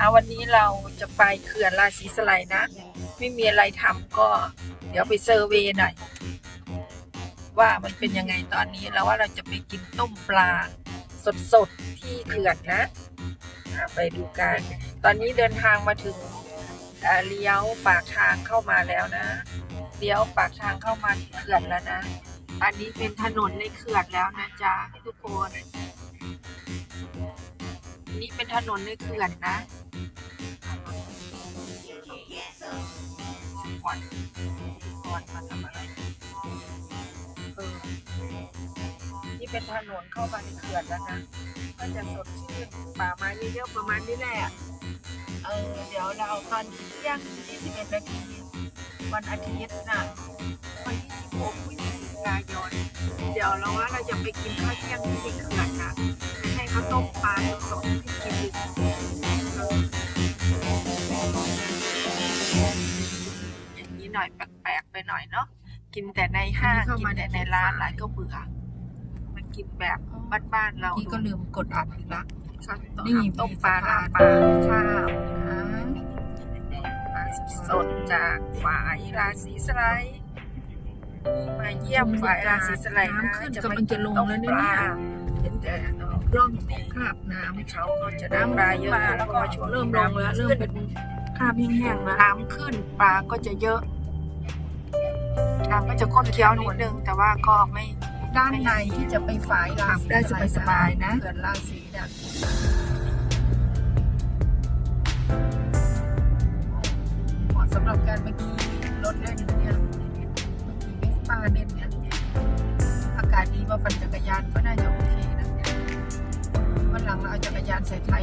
อะวันนี้เราจะไปเขื่อนราศีสไลนะ ไม่มีอะไรทำก็ เดี๋ยวไปเซอร์เวย์หน่อย ว่ามันเป็นยังไงตอนนี้แล้วว่าเราจะไปกินต้มปลาสดๆที่เขื่อนนะะไปดูกัน ตอนนี้เดินทางมาถึงเลี้ยวปากทางเข้ามาแล้วนะ เลี้ยวปากทางเข้ามาที่เขื่อนแล้วนะ อันนี้เป็นถนนในเขื่อนแล้วนะจ๊ะทุกคน นี่เป็นถนนในเขื่อนนะ ก่อนก่อนมาทำอะไรเออนี่เป็นถนนเข้ามาในเขื่อนแล้วนะ ก็จะสดชื่นป่าไม้เยอะๆประมาณนี้แหละ เออ เดี๋ยวเราตอนเที่ยง21นาทีวันอาทิตย์นะวันที่16พฤศจิกายนเดี๋ยวเราว่าเราจะไปกินข้าวเที่ยงที่เขื่อนนะให้เขาต้มปลาสดๆให้กินดูอย่างนี้ หน่อยแปลกๆไปหน่อยเนาะกินแต่ในห้างอันนี้เข้ากินมาแต่ในในร้านหลายก็เบื่อมันกินแบบบ้านๆเราพี่ก็ลืมกดอัดอีกละนี่นี่ต้มปลาหน้าปปลาลาข้าวนะปลาสดจากฝ่ายราศีสไลด์นี่มาเยี่ยมฝ่ายราศีสไลด์นะน้ำขึ้นจะกำมาลังกิจะนลงต้มแล้วปเนี่ยลาเห็นแต่เอ่อกล้องคราบน้เขาก็จะได้ปลาเยอะำแล้วก็ช่วงเริ่มลงแล้วเริ่มเป็นคราบแห้งๆแล้วน้ำขึ้นปลาก็จะเยอะ น้ำก็จะข้นเคี้ยวนิดนึง แต่ว่าก็ไม่ด้านในที่จะไปฝายราศีได้สบายๆนะเขื่อนราศีเนี่ยเหมาะสำหรับการไปขี่รถเล่นเนี่ยไปขี่เวสป้าเล่นนะอากาศดีมาปั่นจักรยานก็น่าจะโอเคนะวันหลังเราเอาจักรยานใส่ท้าย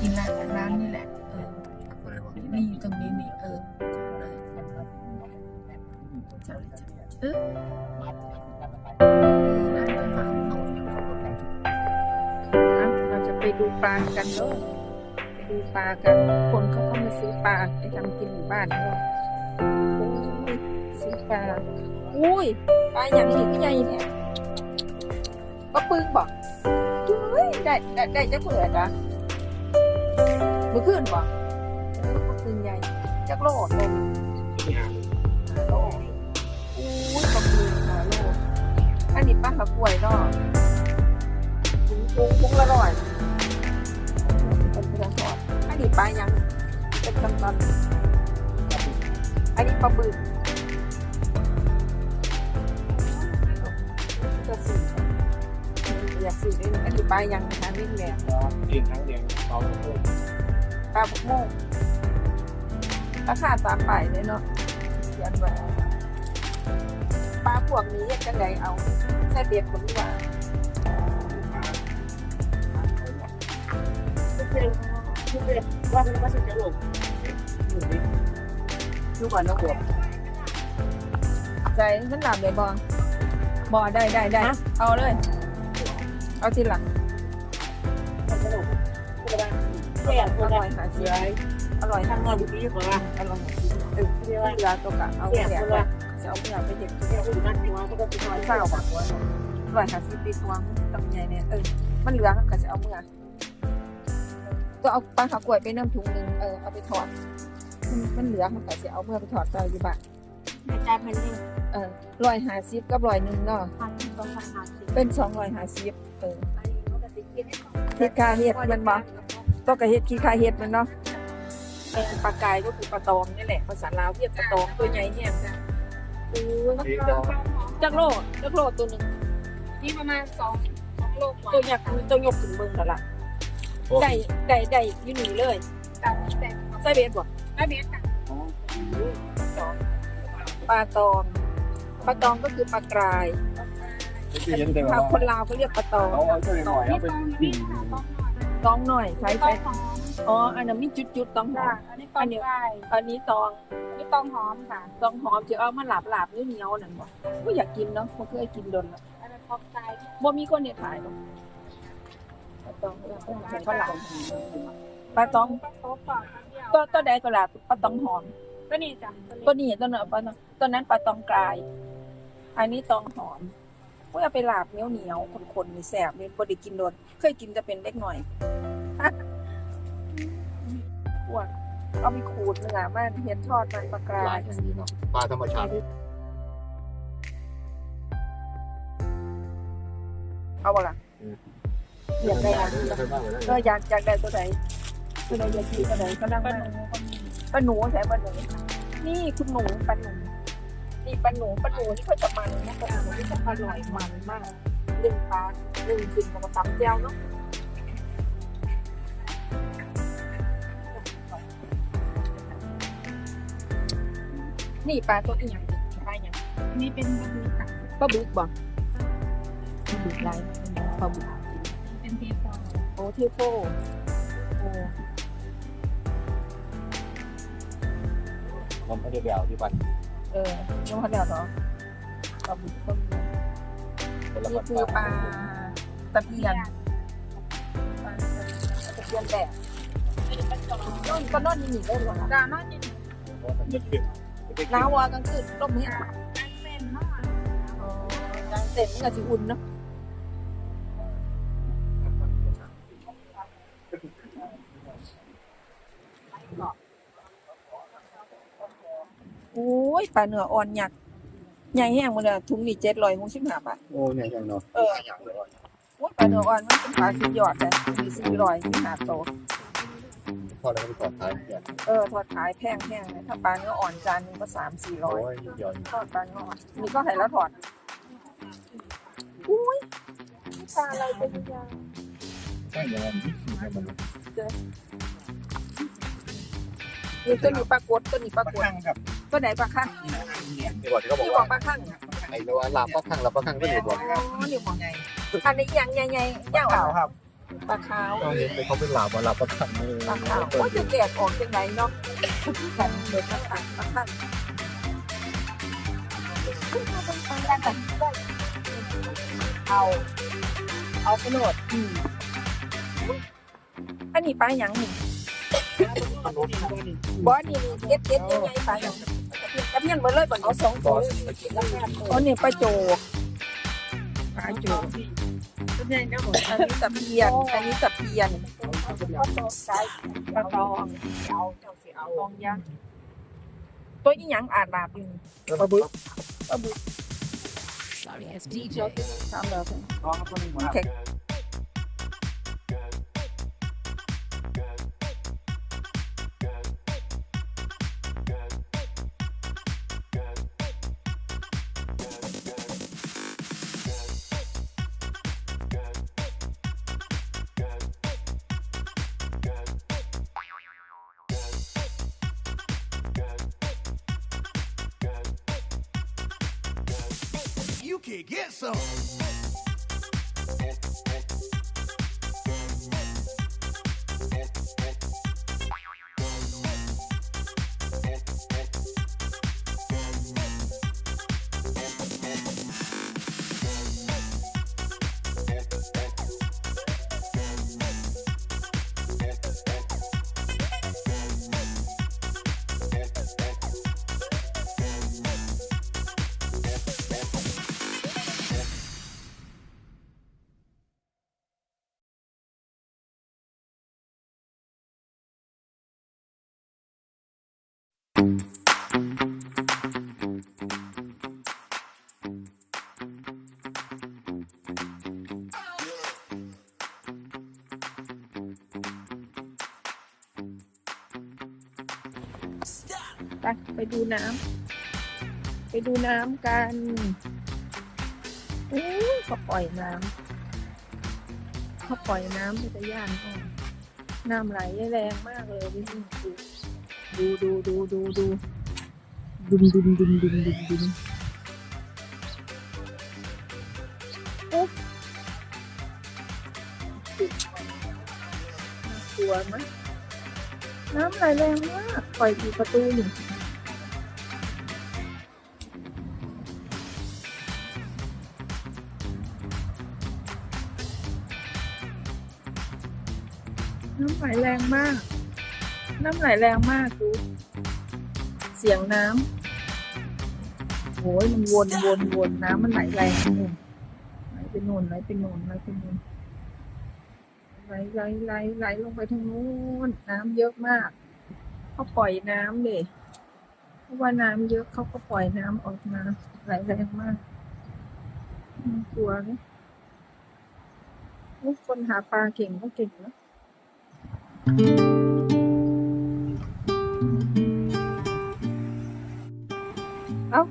กินร้านร้านนี่แหละ เออนี่ตรงนี้นี่ เออจัดเลยจัดเลยเออร้านอาหารนะเราจะไปดูปลากันเนาะไปดูปลากัน คนเขาก็มาซื้อปลาไปทำกินอยู่บ้านเนาะโอ้ยซื้อปลา อุ้ย ปลาอย่างนี้ก็ใหญ่เนี่ยปลาปึงบอกเฮ้ยได้ได้ได้จะเผื่อจ้ะ มือขึ้นบอกปลาปึงใหญ่จักโลดเลยโลอุ้ยปลาปึงหาโลอันนี้ปลาขากล้วยเนาะพุงพุงพุงละร้อยเป็นเพื่อนทอดอันนี้ปลายังเป็นตำตำอันนี้ปลาบึกจะสื่ ออยากสื่อด้วยอันนี้ปลายังนะคะวิ่งแหลมกินทั้งเดียวเราก็พูดปลาบุกโม่ราคาตามไปเลยเนาะเขียนไว้ปลาพวกนี้จะไงเอาใส่เบียดคนดีกว่าว่ามันไม่ใช่จะหลบดูก่อนนะผมใจมันหลับเลยบองบอได้ได้ได้เอาเลย เอาทีหลังอร่อยหาเสืเสียออร่อยทางงนอนดีกว่าอร่อยหาเสียเออเรียกว่าเวลาตัวกะเอาแขกไว้จะเอาเมื่อไปเห็ดแซ่บคนนั้นที่ว่าก็จะร้อยเศร้าบาอร่อยหาเสียปีกวางตำใหญ่เนี่ยเออมันเหลือก็จะเอาเมื่อก็เอาปลาขากล้วยไปน้ำถุงหนึ่งเออเอาไปถอดมันมันเหลือเขาก็จะเอาเมื่อไปถอดไปอยู่บ้าน กระจายพันธุ์เออร้อยหาสิบกับร้อยหนึ่งเนาะพันสองพันห้าสิบเป็นสองร้อยหาสิบเอออันนี้ก็จะกินได้คิดค่าเห็ดมันบ่ต้องกระเห็ดคิดค่าเห็ดมันเนาะเออปลากายก็คือปลาตองนี่แหละภาษาลาวเรียกปลาตองตัวใหญ่เนี่ยอู้จักโลจักโลตัวหนึ่งนี่ประมาณสองสองโลกว่าตัวอยากตัวยกถึงเบิ่งแล้วล่ะได้ได้ได้อยู่นี่เลยแต่แต่ใส่เบ็ดบ่ไม่เบี้ยค่ะ ปลาตองปลาตองก็คือปลากรายที่เห็นแต่ถ้าว่าคนลาวเขาเรียกปลาตองเอาเอาช่วยหน่อยนี่เอาไปตองนี่ค่ะตองหน่อยตองหน่อยใช้ตอใช้งหอมอ๋ออันนั้นมีจุดๆตองหอจ้ะมอันนี้ตองไก่อันนี้ตองอันนี้ตองหอมค่ะตองหอมจะเอามาหลาบหลาบๆเหนียวๆนั่นบ่ก็อยากกินเนาะบ่เคยกินโดนแล้วอันนั้นตองไก่บ่มีคนเนี่ยขายหรอกปลาตองเนี่ยต้องใช้ปลาหลามปลาตองโต๊ะก่อนครั้งเดียวตัวตัวใดก็หลาบปลาตองหอม ก็นี่จ้ะตัวนี้ตัวนั้นปลาตองตัวนั้นปลาตองกลาย อันนี้ตองหอมก็เอาไปหลาบเหนียวเหนียวๆคนๆนี่แสบนี่บ่ได้กินโดนเคยกินจะเป็นเล็กหน่อยพวกเอาไปขูดเนื้อมันเฮ็ดทอดมันปลากรายปลาธรรมชาติเอาบ่ล่ะอยากได้อันนี้ก็อยากอยากได้ตัวไหนตัวไหนอยากกินตัวไหนก็นั่งมา ปลาหนูใช่ปลาหนู นี่คุณหนูปลาหนูนี่ปลาหนูปลาหนูที่เขาจะมันนะปลาหนูที่จะอร่อยมันมากหนึ่งปลาหนึ่งขึ้นกับตำแจ่วเนาะนี่ปลาตัวอีหยังปลาอีหยังนี่เป็นปลาบึกบ่ปลาบึกไรปลาบึกเป็นเทปองโอ้เทโฟโอ้ มันไม่ได้แบบที่ปันเออยังพอเดียวเหรอปลาบึกก็มีคนละนี่ปันคือปลาตะเพียนปลาตะเพียนแดดนอนก็นอนนี่หนีได้หรอดามาจิตหนาวอะกลางคืนร่มเนี่ยเป็นเนาะอ๋อกลางเต็นท์มันก็สิอุ่นเนาะ ยปลาเนื้ออ่อนยักษ์ใหญ่แห้งหมาเลยถุงนี่เจ็ดร้อยหกสิบห้าบาทโอ้เนี่ยอย่างเนาะเออโอ้ยปลาเนื้ออ่อนมันเป็นปลาสุดยอดเลยมีสี่ร้อยมีห้าโตวพอแล้วก็ไปกอดท้ายเนี่ยเออทอดขายแพงแพงเลยถ้าปลาเนื้ออ่อนจานหนึงก็สามสี่ร้โอ้อยยเดี๋ยวทอดปลาเนื้ออ่อนนี่ก็ไห่แล้วถอดอุ้ยปลาอะไรเป็นยาใช่อย่างนั้นที่มันนี่ตัวนี้ปลากดตัวนี้ปลากด ข้างครับ ตัวไหนปลาข้างที่บอกที่เขาบอกนี่บอว่ากปลาข้างไอ้ตัวลาบปลาข้างลาบปลาข้างก็อยู่บอกอ๋อนี่บอกไงอันนี้ยังใหญ่ๆย่างข่าวครับปลาขาวเราเห็นไปเขาเป็นลาบว่าลาบปลาข้างไม่ปลาขาวว่าจะแกะออกยังไงเนาะกันเด็ดปลาข้างปลาข้างเอา เอาไปโหลดอืมอันนี้ปลาหยังนี่บอสนี่นี่เก็ดเก็ดยังไงปลาหยัง กระเพียนเบอร์เลยบ่เอาสองตัวเอ๋อนี่ปลาโจกปลาโจกเป็นไงนะผมอันนี้ตะเพียนอันนี้ตะเพียนตองเอาเจ้าสิเอาตองยักษ์ตัวนี้ยังอานบาปอยู่ปลาบึกปลาบึก Sorry, it's DJ. ทำแล้วแข็ง ไปไปดูน้ำไปดูน้ำกันอู้เขาปล่อยน้ำเขาปล่อยน้ำไปตะย่านก่อนน้ำไหลแรงมากเลยดูดูดูดูดูดูดุมดุมดุมดุมดุมดุมอุ๊บน่ากลัวไหมน้ำไหลแรงมาก ปล่อยกี่ประตูหนึ่ง ไหลแรงมาก น้ำไหลแรงมากดูเสียงน้ำโอ้ยมันวนวนวนน้ำมันไหลแรงนู่นไหลไปโน่นไหลไปโน่นไหลไปโน่นไหลไหลไหลไหลลงไปทางนู้นน้ำเยอะมากเขาปล่อยน้ำเลยเพราะว่าน้ำเยอะเขาก็ปล่อยน้ำออกมาไหลแรงมากน่ากลัวนะลูกคนหาปลาเก่งก็เก่งนะ เอ้า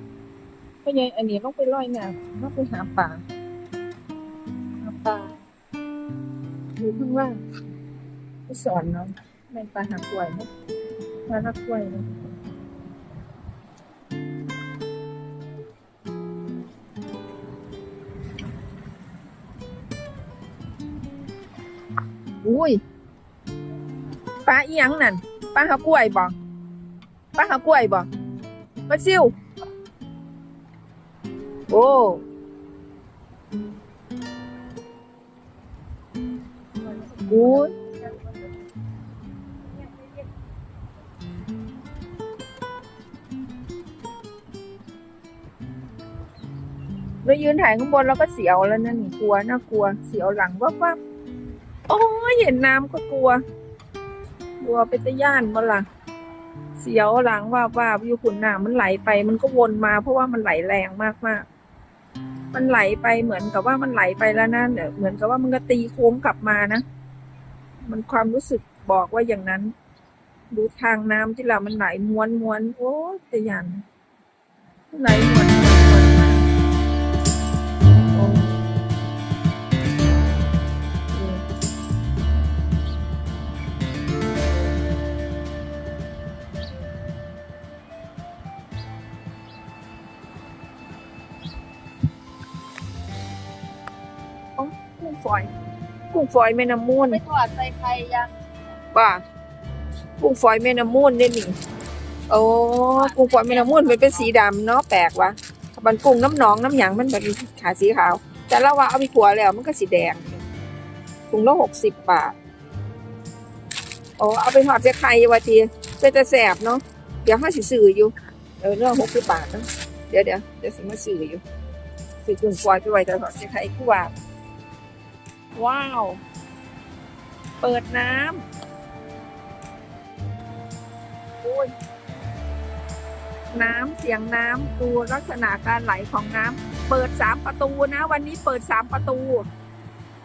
พ่อใหญ่อันนี้ต้องไปลอยน้ำต้องไปหาปลาหาปลาดูข้างล่างไปสอนน้องในปลาหากล้วยนะปลาหากล้วยนะอุ้ย ปลาอีหยังนั่นปลาหากล้วยบ่ปลาหากล้วยบ่ปลาซิวโอ้อุ้ยเรายืนถ่ายข้างบนเราก็เสียวแล้วนั่นนี่กลัวน่ากลัว เสียวหลังว่าว่าโอ้ยเห็นน้ำก็กลัว กลัวเป็นตะย่านบ่ล่ะเสียวหลังว่าว่าอยู่ขุนน้ำมันไหลไป มันก็วนมา เพราะว่ามันไหลแรงมากมากมันไหลไปเหมือนกับว่ามันไหลไปแล้วนะเนี่ยเหมือนกับว่ามันก็ตีโค้งกลับมานะ มันความรู้สึกบอกว่าอย่างนั้น ดูทางน้ำที่เรามันไหลม้วนม้วนโอ้ตะย่านไหลม้วน ฝอย กุ้งฝอยแม่น้ำมูลไปถอดใส่ไข่ยังป่ะกุ้งฝอยแม่น้ำมูลเนี่ยนี่โอ้กุ้งฝอยแม่น้ำมูลมันเป็นสีดำเนาะแปลกว่ะมันกุ้งน้ำหนองน้ำหยางมันแบบขาสีขาว แต่ละว่าเอาไปขัวแล้วมันก็สีแดงถุงละหกสิบบาทโอ้เอาไปทอดเสียไข่วะทีเพื่อจะแสบเนาะเดี๋ยวห้าสิซื้ออยู่เออเรื่องหกสิบบาทเนาะเดี๋ยวเดี๋ยวเดี๋ยวสิมาซื้ออยู่ซื้อกุ้งฝอยไปไว้แต่ทอดเสียไข่คู่ว่า ว้าว เปิดน้ำโอ้ยน้ำเสียงน้ำดูลักษณะการไหลของน้ำเปิดสามประตูนะ วันนี้เปิดสามประตู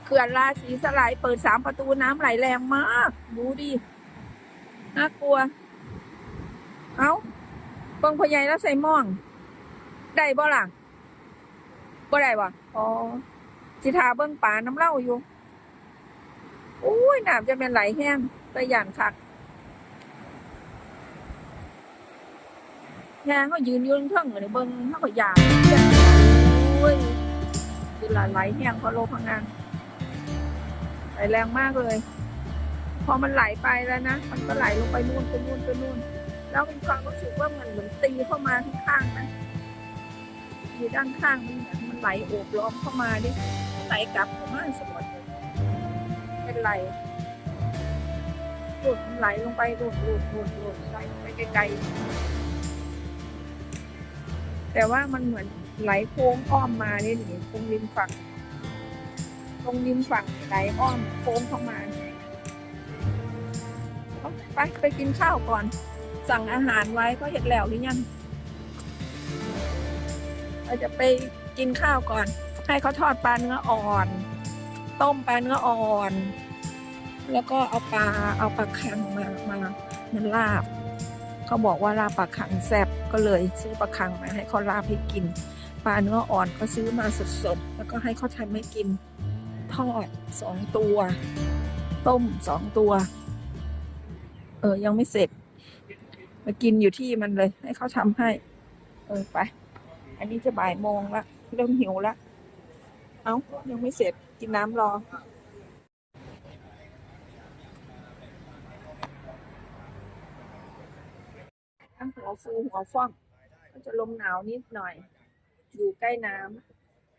เขื่อนราศีสลายเปิดสามประตูน้ำไหลแรงมากดูดิน่ากลัว เอาเบิ่งพญายแล้วใส่หม่อง ได้บ่หล่ะบ่ได้บ่อ๋อ สิทาเบิ่งป่าน้ำเล่าอยู่โอ้ยน้ำจะเป็นไหลแห้งแต่ย่านคักยางเขายืนยืนเทิงเลยเบิ่งเขาก็ยางโอ้ยคือละไหลแห้งเพราะโลพังงานไหลแรงมากเลย พอมันไหลไปแล้วนะ มันก็ไหลลงไปนู่นไปนู่นไปนู่น แล้วมีความรู้สึกว่ามันเหมือนตีเข้ามาข้างๆนะอยู่ด้านข้างมันเนี่มันไหลโอบล้อมเข้ามาดิ ไหลกลับข้ามาสมดเลยเป็นไหลหลุดไหลลงไปหลุดหลุดหลุดหลุดไหลไปไกลๆ แต่ว่ามันเหมือนไหลโค้งอ้อมมาเนี่ยนี่ตรงริมฝั่ง ตรงริมฝั่งไหลอ้อมโค้งเข้ามาเอาไปไปกินข้าวก่อน สั่งอาหารไว้ก็เห็นแล้วหรือยังเราจะไปกินข้าวก่อน ให้เขาทอดปลาเนื้ออ่อน ต้มปลาเนื้ออ่อน แล้วก็เอาปลาเอาปลาคังมามามันลาบเขาบอกว่าลาบปลาคังแซ่บก็เลยซื้อปลาคังมาให้เขาลาบให้กินปลาเนื้ออ่อนก็ซื้อมาสดๆ แล้วก็ให้เขาทำให้กิน ทอดสองตัว ต้มสองตัว เออ ยังไม่เสร็จ มากินอยู่ที่มันเลย ให้เขาทำให้ เออ ไป อันนี้จะบ่ายโมงละ เริ่มหิวละ เอ้า ยังไม่เสร็จ กินน้ำรอ ทั้งหัวฟูหัวฟ่องก็จะลมหนาวนิดหน่อย อยู่ใกล้น้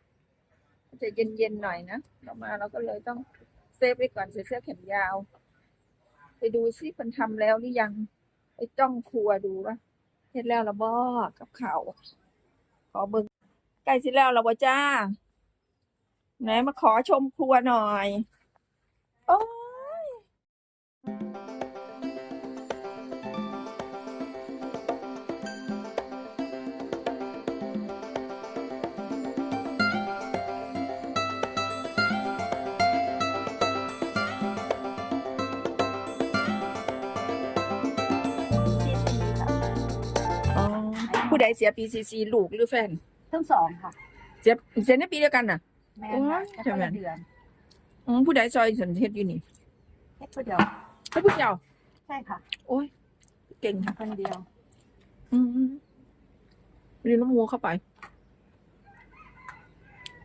ำก็จะเย็นๆหน่อยนะ เรามาเราก็เลยต้องเซฟไว้ก่อนใส่เสื้อแขนยาว ไปดูซิมันทำแล้วหรือยัง ไปจ้องครัวดูว่าเสร็จแล้วละบ่กับเข่าขอเบิ่งใกล้สิแล้วละบ่จ้า ไหนมาขอชมครัวหน่อย โอ้ยอ๋อผู้ใดเสียปีซีซีลูกหรือแฟน ทั้งสองค่ะ เสียเสียในปีเดียวกันน่ะ แม่โอ้ยค่ะใช่ไหมคนละเดือนอืมผู้ใดซอยสันเทศอยู่นี่แค่คนเดียวให้ผู้เดียวใช่ค่ะ โอ้ย เก่งค่ะคนเดียว อืมเรียนน้ำมูเข้าไป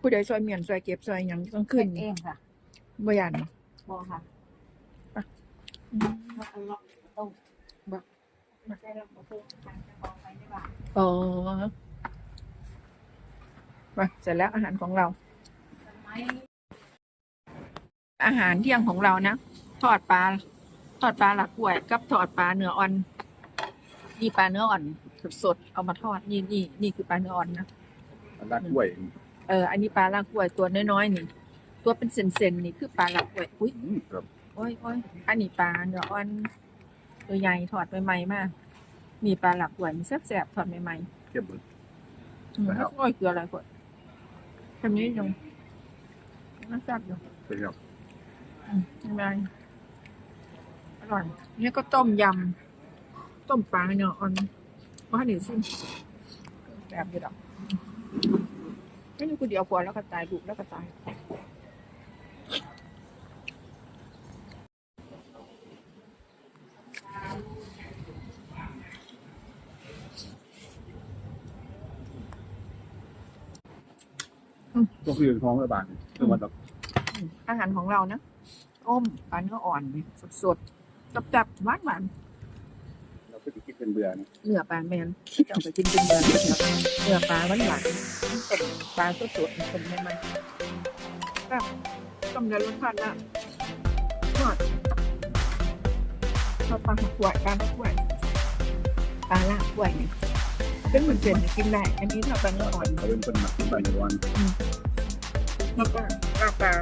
ผู้ใดซอยเมียนซอยเก็บซอยหยังต้องขึ้นเองค่ะบ่ยานบอค่ะอืมแล้วก็ล็อกตู้บ่ไม่ใช่ล็อกประตูทางจะมองไปได้บ้างอ๋อมาเสร็จแล้วอาหารของเราทำไม อาหารเที่ยงของเรานะทอดปลาทอดปลาหลักกล้วย กับทอดปลาเนื้ออ่อนนี่ปลาเนื้ออ่อนสดๆเอามาทอดนี่นี่นี่คือปลาเนื้ออ่อนนะรักกล้วยเอออันนี้ปลาลากกล้วยตัวน้อยๆนี่ ตัวเป็นเซนๆนี่คือปลาลากกล้วยอุ้ยอืมครับโอ้ยโอ้ยอันนี้ปลาเนื้ออ่อนตัวใหญ่ทอดใหม่ๆมากมีปลาหลักกล้วยมันแซ่บๆทอดใหม่เก็บเบิดๆอืมครับโอ้ยเกลืออะไรกดทำนี้ยัง น่าแซ่บอยู่ใช่ครับอืมยังไงอร่อยนี่ก็ต้มยำ ต้มปลาเนื้ออ่อนว่าหนึ่งสิ้นแบบเดียวดอกไม่อยู่คนเดียวกลัวแล้วก็ตายดุแล้วก็ตายก็คือท้องระบาดคือวันแบบ อาหารของเรานะต้มปลาเนื้ออ่อนเนี่ยสดๆจับๆหวานหวานเราก็จะคิดเป็นเบื่อนะๆเนื้อปลาแมนที่จะเอาไปกินเป็นเนื้อเนื้อปลาหวานหวานๆต้มปลาสดๆเป็นมันๆแบบต้มเนื้อรสชาติละทอดทอดปลาหักกล้วยปลาหักกล้วยปลาลากกล้วยเนี่ยเป็นเหมือนเส้นเนี่ยกินได้ อันนี้ทอดปลาเนื้ออ่อนเขาเป็นคนหมักกินไปในวันแล้วก็ลาบปลา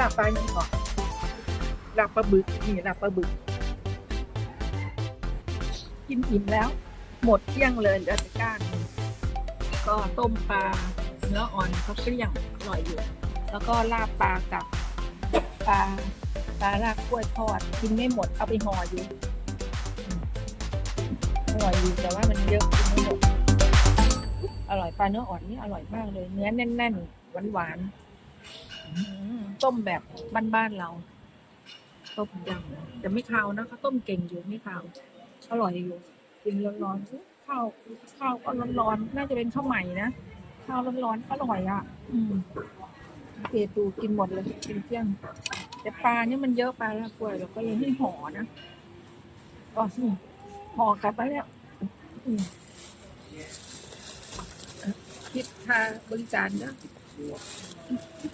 ลาบปลายังก่อนลาบปลาบึกนี่ลาบปลาบึก กินอิ่มแล้ว หมดเที่ยงเลยเหลือก้านก็ต้มปลาเนื้ออ่อนเขาเกลี้ยงอร่อยอยู่ แล้วก็ลาบปลากับปลาปลาลากกล้วยทอดกินไม่หมดเอาไปห่ออยู่อร่อยอยู่แต่ว่ามันเยอะกินไม่หมดอร่อยปลาเนื้ออ่อนนี่อร่อยมากเลย เนื้อแน่นๆหวานๆ ต้มแบบบ้านๆเราต้มยำแต่ไม่คาวนะเขาต้มเก่งอยู่ไม่คาวอร่อยอยู่กินร้อนๆข้าวข้าวก็ร้อนๆน่าจะเป็นข้าวใหม่นะข้าวร้อนๆอร่อยอะ อืมเกตูกินหมดเลยกินเที่ยง แต่ปลาเนี่ยมันเยอะปลาละกล้วยเราก็เลยให้ห่อนะอ๋อห่อกลับมาแล้วอืมคิดค่าบริการนะ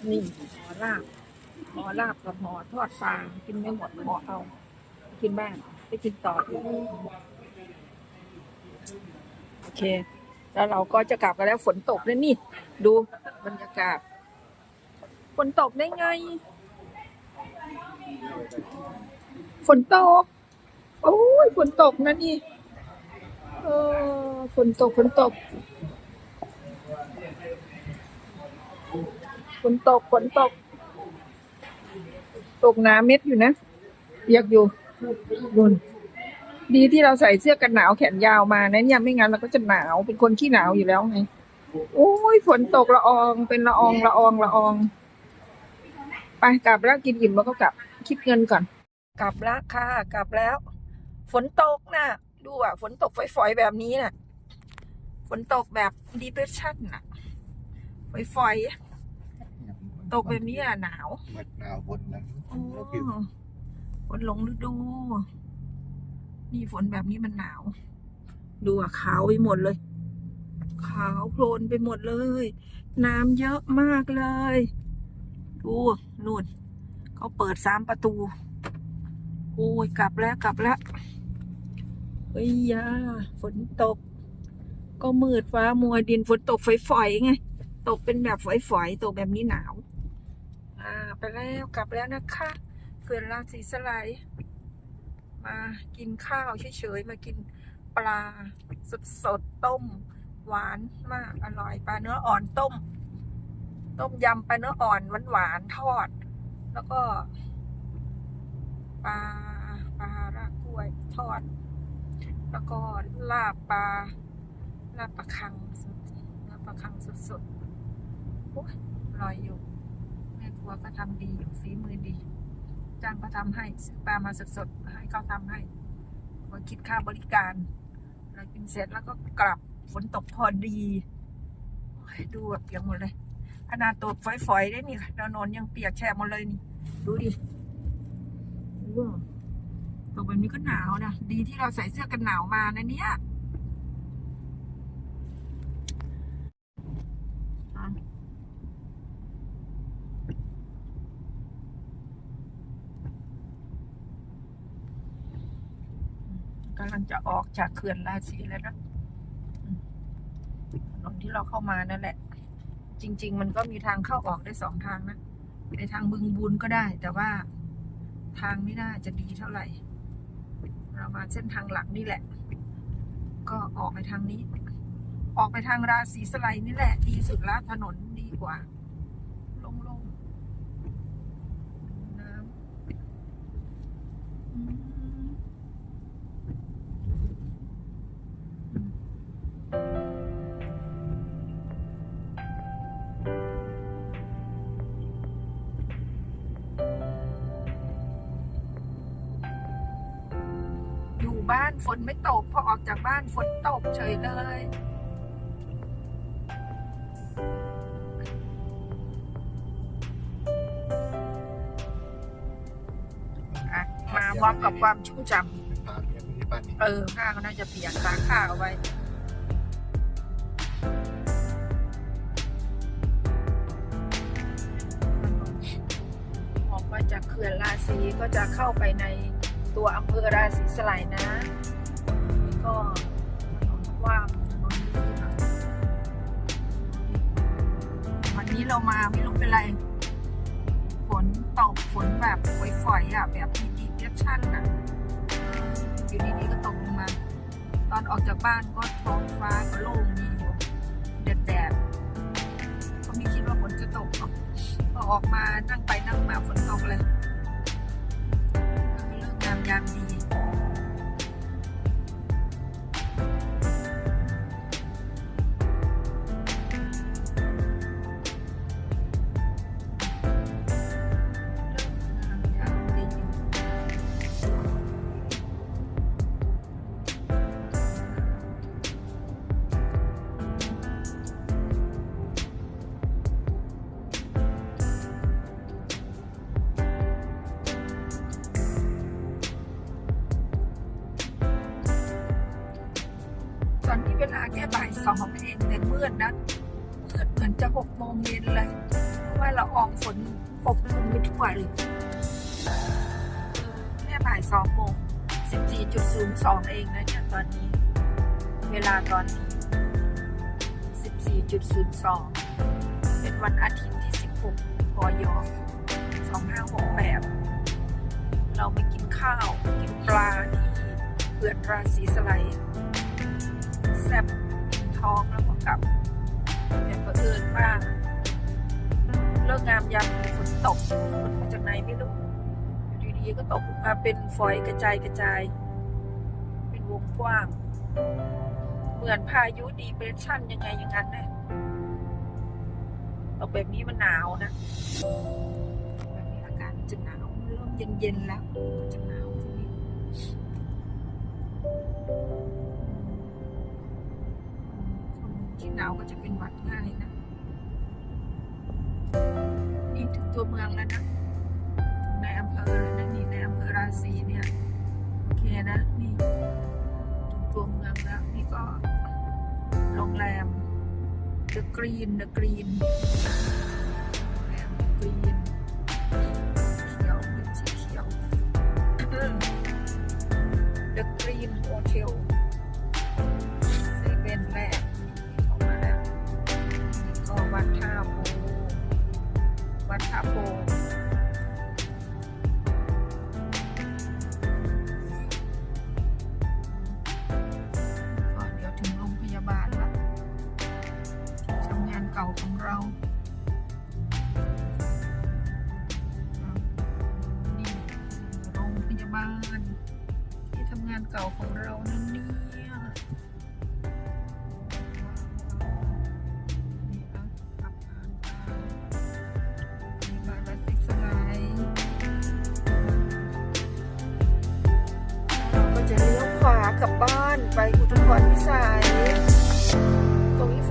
นี่ห่อลาบ หอลาบกับหอทอดปลากินไม่หมดหอเอากินบ้านไปกินต่ออีกโอเค แล้วเราก็จะกลับกันแล้วฝนตกแล้วนี่ ดูบรรยากาศฝนตกได้ไง ฝนตก โอ้ยฝนตกนะนี่เออฝนตกฝนตกฝนตกฝนตก ตกหนาเม็ดอยู่นะเปียกอยู่นุ่นดีที่เราใส่เสื้อกันหนาวแขนยาวมานะเนี่ยไม่งั้นเราก็จะหนาวเป็นคนขี้หนาวอยู่แล้วไงโอ้ยฝนตกละอองเป็นละอองละอองละออง ไปกลับแล้วกินอิ่มแล้วก็กลับคิดเงินก่อน กลับแล้วค่ะกลับแล้ว ฝนตกนะดูอะ ฝนตกฝอยๆแบบนี้น่ะ ฝนตกแบบ depression น่ะฝอยๆตกแบบนี้อะหนาวหนาวบนนะ ฝนหลงฤดู นี่ฝนแบบนี้มันหนาว ดูอะขาวไปหมดเลย ขาวโพลนไปหมดเลย น้ำเยอะมากเลย ดูนู่นเขาเปิดสามประตู โอ้ยกลับแล้วกลับแล้วเฮ้ยยาฝนตก ก็มืดฟ้ามัวดินฝนตกฝอยๆไง ตกเป็นแบบฝอยๆ ตกแบบนี้หนาว แล้วกลับแล้วนะคะเขื่อนราศีสไลยมากินข้าวเฉยๆมากินปลาสดๆต้ม หวานมากอร่อยปลาเนื้ออ่อนต้ม ต้มยำปลาเนื้ออ่อนหวานๆทอด แล้วก็ปลาปลารากกล้วยทอด แล้วก็ลาบปลาลาบปลาคังสดลาบปลาคังสดๆโอ้ยอร่อยอยู่ ม่ครัวก็ทำดีอยู่ฝีมือดีจ้างเขาทำให้ซื้อปลามาสดๆให้เขาทำให้ก็คิดค่าบริการเรากินเสร็จแล้วก็กลับฝนตกพอดีดูแบบเปียกหมดเลยขนาดตกฝอยๆได้นี่ค่ะเรานอนยังเปียกแฉะหมดเลยนี่ ดูดิว้าวตกแบบนี้ก็หนาวนะดีที่เราใส่เสื้อกันหนาวมานะเนี่ยอะ กำลัง จะออกจากเขื่อนราศีแล้วนะถนนที่เราเข้ามานั่นแหละ จริง ๆ มันก็มีทางเข้าออกได้สองทางนะไปทางบึงบุญก็ได้ แต่ว่าทางไม่น่าจะดีเท่าไหร่ เรามาเส้นทางหลักนี่แหละ ก็ออกไปทางนี้ ออกไปทางราศีสไลด์นี่แหละ ดีสุดละถนนดีกว่า นฝนไม่ตกพอออกจากบ้านฝนตกเฉยเลยอะมาพร้อมกับความชุ่มฉ่ำเออผ้าก็น่าจะเปียกตากผ้าเอาไว้ออกมาจากเขื่อนราศีก็จะเข้าไปในตัวอำเภอราศีสไลยนะนี่ ก็ว้างถนนดีค่ะวันนี้เรามาไม่รู้เป็นไร ฝนตกฝนแบบฝอยๆอะ แบบมีดีเรชั่นอะอยู่ดีๆก็ตกลงมา ตอนออกจากบ้านก็ท้องฟ้าก็โล่งดีอยู่แดดก็ไม่คิดว่าฝนจะตกหรอกพอออกมานั่งไปนั่งมาฝนตกเลยเรื่องงามยามดี แค่บ่ายสองเองแต่มืดนะมืดเหมือนจะหกโมงเย็นเลยเพราะว่าเราอองฝนปกคลุมไปทั่วเลยแค่บ่ายสองโมงสิบสี่จุดศูนย์สองเองนะเนี่ยตอนนี้ เวลาตอนนี้สิบสี่จุดศูนย์สองเป็นวันอาทิตย์ที่สิบหกพยสองห้าหกแปดเราไปกินข้าว กินปลาที่เขื่อนราศีสไลแซ่บกินท้องแล้ว ก็กลับแต่ประเอิญว่าเลิกงามยามฝนตกฝนมาจากไหนไม่รู้อยู่ดีๆก็ตกมาเป็นฝอยกระจายกระจาย เป็นวงกว้าง เหมือนพายุดีเปรสชั่นยังไงอย่างนั้นนะตกแบบนี้มันหนาวนะแบบนี้อากาศมันจะหนาวเริ่มเย็นๆแล้วจะหนาวทีนี้ ที่หนาวก็จะเป็นหวัดง่ายนะนี่ถึงตัวเมืองแล้วนะในอำเภอเลยนะนี่ในอำเภอราศีเนี่ยโอเคนะนี่ถึงตัวเมืองแล้วนี่ก็โรงแรม The Green The Green โรงแรม The Green เขียวเป็นสีเขียว The Green Hotel เซ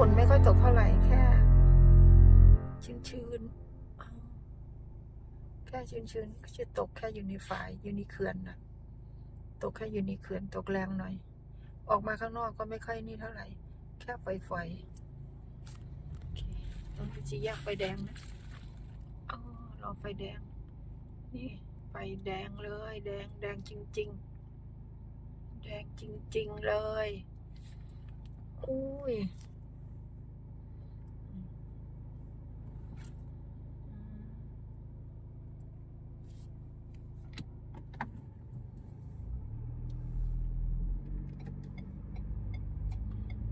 ฝนไม่ค่อยตกเท่าไหร่แค่ ชื้นๆอ้าวแค่ชื้นๆก็จะตกแค่อยู่ในฝายอยู่ในเขื่อนนะตกแค่อยู่ในเขื่อนตกแรงหน่อย ออกมาข้างนอกก็ไม่ค่อยนี่เท่าไหร่ แค่ไฟไฟโอเคตรงนี้จะแยกไฟแดงนะอ๋อรอไฟแดง นี่ไฟแดงเลย แดงแดงจริง ๆ แดงจริง ๆ เลย อุ้ย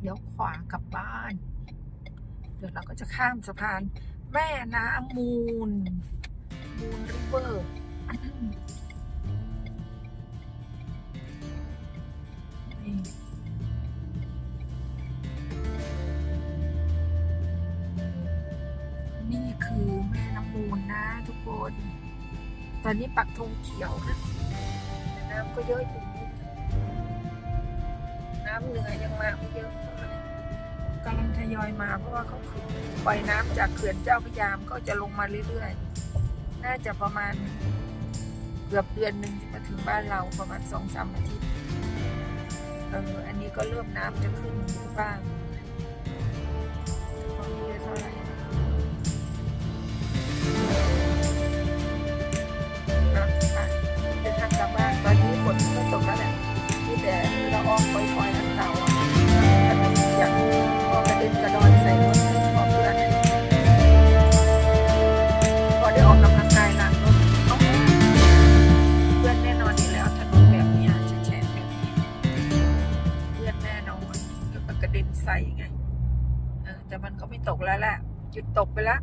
เดี๋ยวขวากลับบ้าน เดี๋ยวเราก็จะข้ามสะพานแม่น้ำมูล มูลริเวอร์นี่คือแม่น้ำมูลนะทุกคน ตอนนี้ปักธงเขียวนะแต่น้ำก็เยอะอยู่นิดนึงน้ำเหนือยังมาไม่เยอะ ยอยมา เพราะว่าเขาปล่อยน้ำจากเขื่อนเจ้าพระยามก็จะลงมาเรื่อยๆ น่าจะประมาณเกือบเดือนหนึ่งที่มาถึงบ้านเราประมาณสองสามอาทิตย์ เออ อันนี้ก็เริ่มน้ำจะขึ้นบ้าง แล้วแหละหยุดตกไปแล้ว